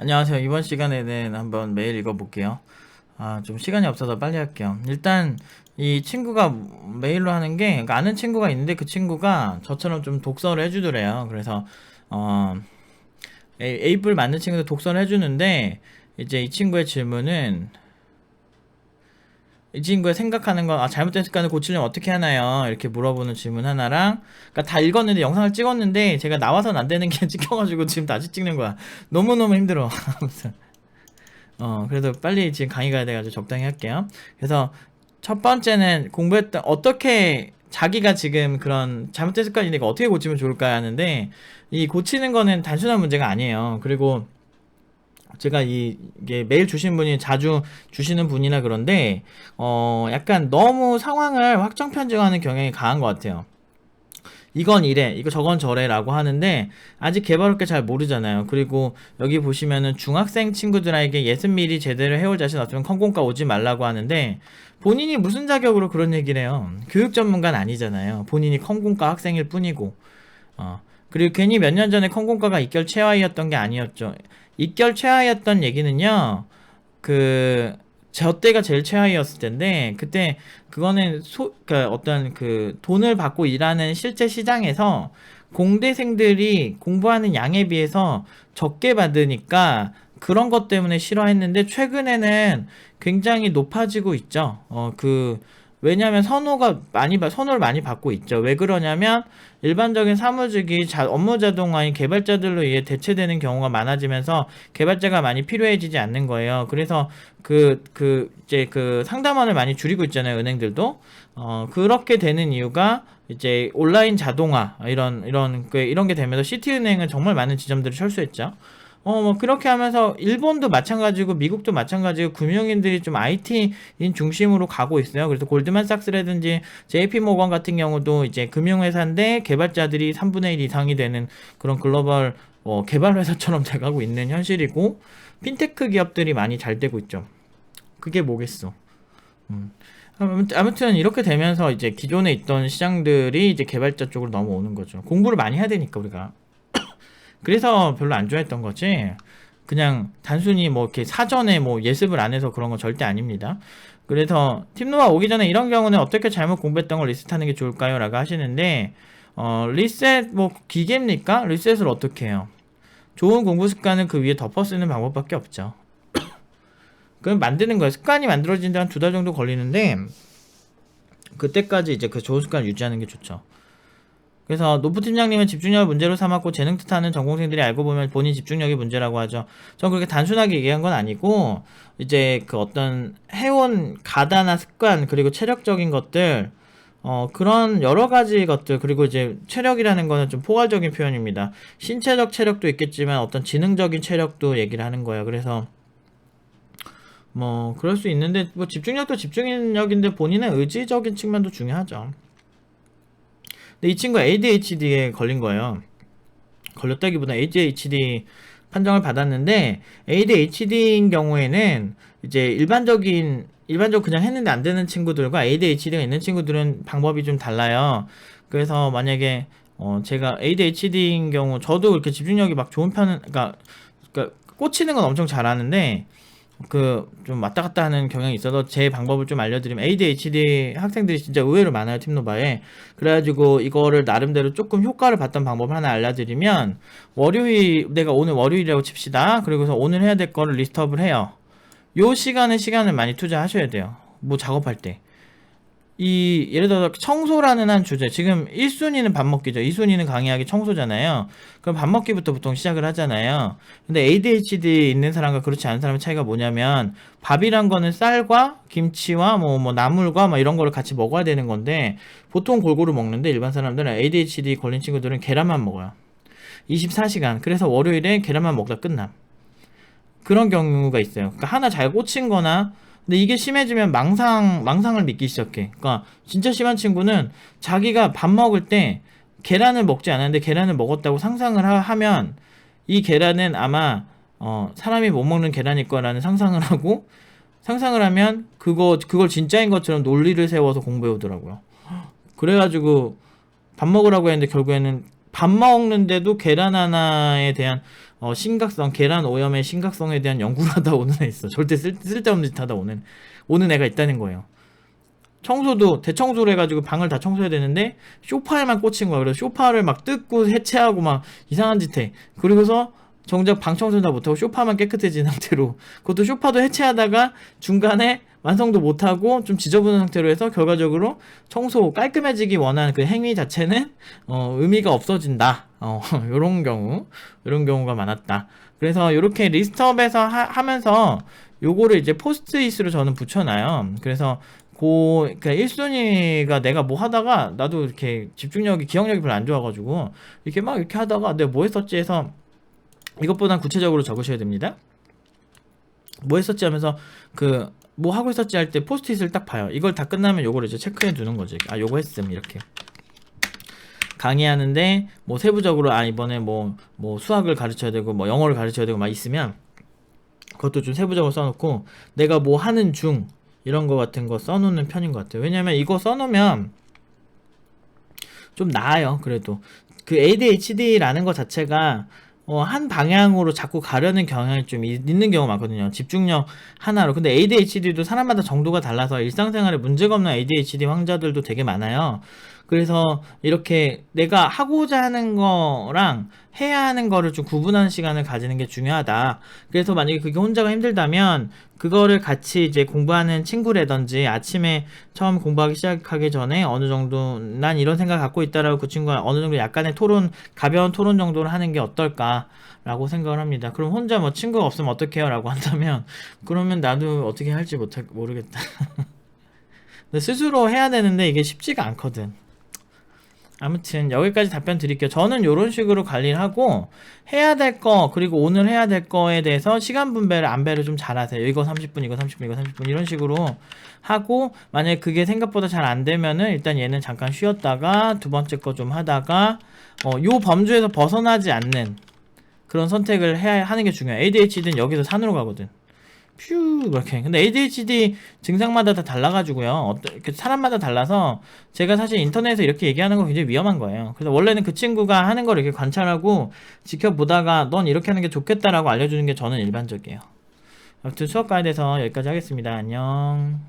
안녕하세요. 이번 시간에는 한번 메일 읽어볼게요. 아, 좀 시간이 없어서 빨리 할게요. 일단, 이 친구가 메일로 하는 게, 그러니까 아는 친구가 있는데 그 친구가 저처럼 좀 독서를 해주더래요. 그래서, 어, 에이- 에이플 맞는 친구도 독서를 해주는데, 이제 이 친구의 질문은, 이 친구가 생각하는 건, 아, 잘못된 습관을 고치려면 어떻게 하나요? 이렇게 물어보는 질문 하나랑, 그니까 다 읽었는데, 영상을 찍었는데, 제가 나와서는 안 되는 게 찍혀가지고 지금 다시 찍는 거야. 너무너무 힘들어. 아무튼. 어, 그래도 빨리 지금 강의 가야 돼가지고 적당히 할게요. 그래서 첫 번째는 공부했던, 어떻게 자기가 지금 그런 잘못된 습관이 니까 어떻게 고치면 좋을까 하는데, 이 고치는 거는 단순한 문제가 아니에요. 그리고 제가 이, 이게 메일 주신 분이 자주 주시는 분이나 그런데, 어, 약간 너무 상황을 확정 편집하는 경향이 강한 것 같아요. 이건 이래, 이거 저건 저래라고 하는데, 아직 개발할 게잘 모르잖아요. 그리고 여기 보시면은 중학생 친구들에게 예습 미리 제대로 해올 자신 없으면 컴공과 오지 말라고 하는데, 본인이 무슨 자격으로 그런 얘기를 해요? 교육 전문가는 아니잖아요. 본인이 컴공과 학생일 뿐이고, 어. 그리고 괜히 몇 년 전에 컴공과가 입결 최하위였던 게 아니었죠. 입결 최하위였던 얘기는요, 그, 저 때가 제일 최하위였을 텐데, 그때, 그거는 소, 그 어떤 그 돈을 받고 일하는 실제 시장에서 공대생들이 공부하는 양에 비해서 적게 받으니까 그런 것 때문에 싫어했는데, 최근에는 굉장히 높아지고 있죠. 어, 그, 왜냐하면 선호가 많이 받- 선호를 많이 받고 있죠. 왜 그러냐면 일반적인 사무직이 자, 업무 자동화인 개발자들로 의해 대체되는 경우가 많아지면서 개발자가 많이 필요해지지 않는 거예요. 그래서 그그 이제 그 상담원을 많이 줄이고 있잖아요. 은행들도 어 그렇게 되는 이유가 이제 온라인 자동화 이런 이런 그 이런 게 되면서 시티은행은 정말 많은 지점들을 철수했죠. 어, 뭐, 그렇게 하면서, 일본도 마찬가지고, 미국도 마찬가지고, 금융인들이 좀 IT인 중심으로 가고 있어요. 그래서 골드만삭스라든지, JP모건 같은 경우도 이제 금융회사인데, 개발자들이 3분의 1 이상이 되는 그런 글로벌, 어, 개발회사처럼 돼가고 있는 현실이고, 핀테크 기업들이 많이 잘 되고 있죠. 그게 뭐겠어. 음. 아무튼, 이렇게 되면서 이제 기존에 있던 시장들이 이제 개발자 쪽으로 넘어오는 거죠. 공부를 많이 해야 되니까, 우리가. 그래서 별로 안 좋아했던 거지. 그냥 단순히 뭐 이렇게 사전에 뭐 예습을 안 해서 그런 건 절대 아닙니다. 그래서 팀노가 오기 전에 이런 경우는 어떻게 잘못 공부했던 걸 리셋하는 게 좋을까요? 라고 하시는데, 어, 리셋 뭐 기계입니까? 리셋을 어떻게 해요? 좋은 공부 습관은 그 위에 덮어 쓰는 방법밖에 없죠. 그럼 만드는 거예요. 습관이 만들어진 데한 두 달 정도 걸리는데, 그때까지 이제 그 좋은 습관을 유지하는 게 좋죠. 그래서 노프 팀장님은 집중력을 문제로 삼았고 재능 뜻하는 전공생들이 알고 보면 본인 집중력이 문제라고 하죠. 전 그렇게 단순하게 얘기한 건 아니고 이제 그 어떤 해온 가다나 습관 그리고 체력적인 것들 어 그런 여러 가지 것들 그리고 이제 체력이라는 거는 좀 포괄적인 표현입니다. 신체적 체력도 있겠지만 어떤 지능적인 체력도 얘기를 하는 거예요. 그래서 뭐 그럴 수 있는데 뭐 집중력도 집중력인데 본인의 의지적인 측면도 중요하죠. 근데 이 친구가 ADHD에 걸린 거예요. 걸렸다기보다 ADHD 판정을 받았는데 ADHD인 경우에는 이제 일반적인 일반적으로 그냥 했는데 안 되는 친구들과 ADHD가 있는 친구들은 방법이 좀 달라요. 그래서 만약에 어 제가 ADHD인 경우 저도 이렇게 집중력이 막 좋은 편은 그러니까, 그러니까 꽂히는 건 엄청 잘하는데 그 좀 왔다 갔다 하는 경향이 있어서 제 방법을 좀 알려드리면 ADHD 학생들이 진짜 의외로 많아요 팀노바에. 그래가지고 이거를 나름대로 조금 효과를 봤던 방법을 하나 알려드리면 월요일 내가 오늘 월요일이라고 칩시다. 그리고서 오늘 해야 될 거를 리스트업을 해요. 요 시간에 시간을 많이 투자하셔야 돼요. 뭐 작업할 때 이 예를 들어 청소라는 한 주제 지금 1순위는 밥 먹기죠. 2순위는 강의하기 청소잖아요. 그럼 밥 먹기부터 보통 시작을 하잖아요. 근데 ADHD 있는 사람과 그렇지 않은 사람의 차이가 뭐냐면 밥이란 거는 쌀과 김치와 뭐, 뭐 나물과 뭐 이런 거를 같이 먹어야 되는 건데 보통 골고루 먹는데 일반 사람들은 ADHD 걸린 친구들은 계란만 먹어요. 24시간. 그래서 월요일에 계란만 먹다 끝남. 그런 경우가 있어요. 그러니까 하나 잘 꽂힌 거나 근데 이게 심해지면 망상, 망상을 믿기 시작해. 그러니까 진짜 심한 친구는 자기가 밥 먹을 때 계란을 먹지 않았는데 계란을 먹었다고 상상을 하, 면이 계란은 아마 어, 사람이 못 먹는 계란일 거라는 상상을 하고 상상을 하면 그거 그걸 진짜인 것처럼 논리를 세워서 공부해 오더라고요. 그래가지고 밥 먹으라고 했는데 결국에는 밥 먹는데도 계란 하나에 대한 어, 심각성 계란 오염의 심각성에 대한 연구를 하다 오는 애 있어. 절대 쓸, 쓸데없는 짓 하다 오는 오는 애가 있다는 거예요. 청소도 대청소를 해가지고 방을 다 청소해야 되는데 쇼파에만 꽂힌 거야. 그래서 쇼파를 막 뜯고 해체하고 막 이상한 짓 해. 그리고서 정작 방 청소는 다 못하고 쇼파만 깨끗해진 상태로 그것도 쇼파도 해체하다가 중간에 완성도 못하고 좀 지저분한 상태로 해서 결과적으로 청소 깔끔해지기 원하는 그 행위 자체는 어, 의미가 없어진다. 어, 요런 경우 이런 경우가 많았다. 그래서 이렇게 리스트업에서 하, 면서 요거를 이제 포스트잇으로 저는 붙여놔요. 그래서 고, 그 1순위가 내가 뭐 하다가 나도 이렇게 집중력이, 기억력이 별로 안 좋아가지고 이렇게 막 이렇게 하다가 내가 뭐 했었지 해서 이것보단 구체적으로 적으셔야 됩니다. 뭐 했었지 하면서 그 뭐 하고 있었지 할 때 포스트잇을 딱 봐요. 이걸 다 끝나면 요거를 이제 체크해 두는 거지. 아 요거 했음 이렇게. 강의하는데 뭐 세부적으로 아 이번에 뭐뭐 수학을 가르쳐야 되고 뭐 영어를 가르쳐야 되고 막 있으면 그것도 좀 세부적으로 써놓고 내가 뭐 하는 중 이런 거 같은 거 써놓는 편인 것 같아요. 왜냐면 이거 써놓으면 좀 나아요. 그래도 그 ADHD라는 것 자체가 어, 한 방향으로 자꾸 가려는 경향이 좀 있- 있는 경우가 많거든요. 집중력 하나로. 근데 ADHD도 사람마다 정도가 달라서 일상생활에 문제가 없는 ADHD 환자들도 되게 많아요. 그래서 이렇게 내가 하고자 하는 거랑 해야 하는 거를 좀 구분하는 시간을 가지는 게 중요하다. 그래서 만약에 그게 혼자가 힘들다면 그거를 같이 이제 공부하는 친구라든지 아침에 처음 공부하기 시작하기 전에 어느 정도 난 이런 생각 갖고 있다라고 그 친구가 어느 정도 약간의 토론, 가벼운 토론 정도를 하는 게 어떨까라고 생각을 합니다. 그럼 혼자 뭐 친구가 없으면 어떡해요? 라고 한다면 그러면 나도 어떻게 할지 못할, 모르겠다. 스스로 해야 되는데 이게 쉽지가 않거든. 아무튼 여기까지 답변 드릴게요. 저는 이런 식으로 관리를 하고 해야 될 거 그리고 오늘 해야 될 거에 대해서 시간 분배를 안배를 좀 잘하세요. 이거 30분, 이거 30분, 이거 30분 이런 식으로 하고 만약에 그게 생각보다 잘 안 되면은 일단 얘는 잠깐 쉬었다가 두 번째 거 좀 하다가 어, 요 범주에서 벗어나지 않는 그런 선택을 해야 하는 게 중요해요. ADHD는 여기서 산으로 가거든. 퓨 이렇게. 근데 ADHD 증상마다 다 달라가지고요. 어떤 그 사람마다 달라서 제가 사실 인터넷에서 이렇게 얘기하는 건 굉장히 위험한 거예요. 그래서 원래는 그 친구가 하는 걸 이렇게 관찰하고 지켜보다가 넌 이렇게 하는 게 좋겠다라고 알려주는 게 저는 일반적이에요. 아무튼 수업 가야 돼서 여기까지 하겠습니다. 안녕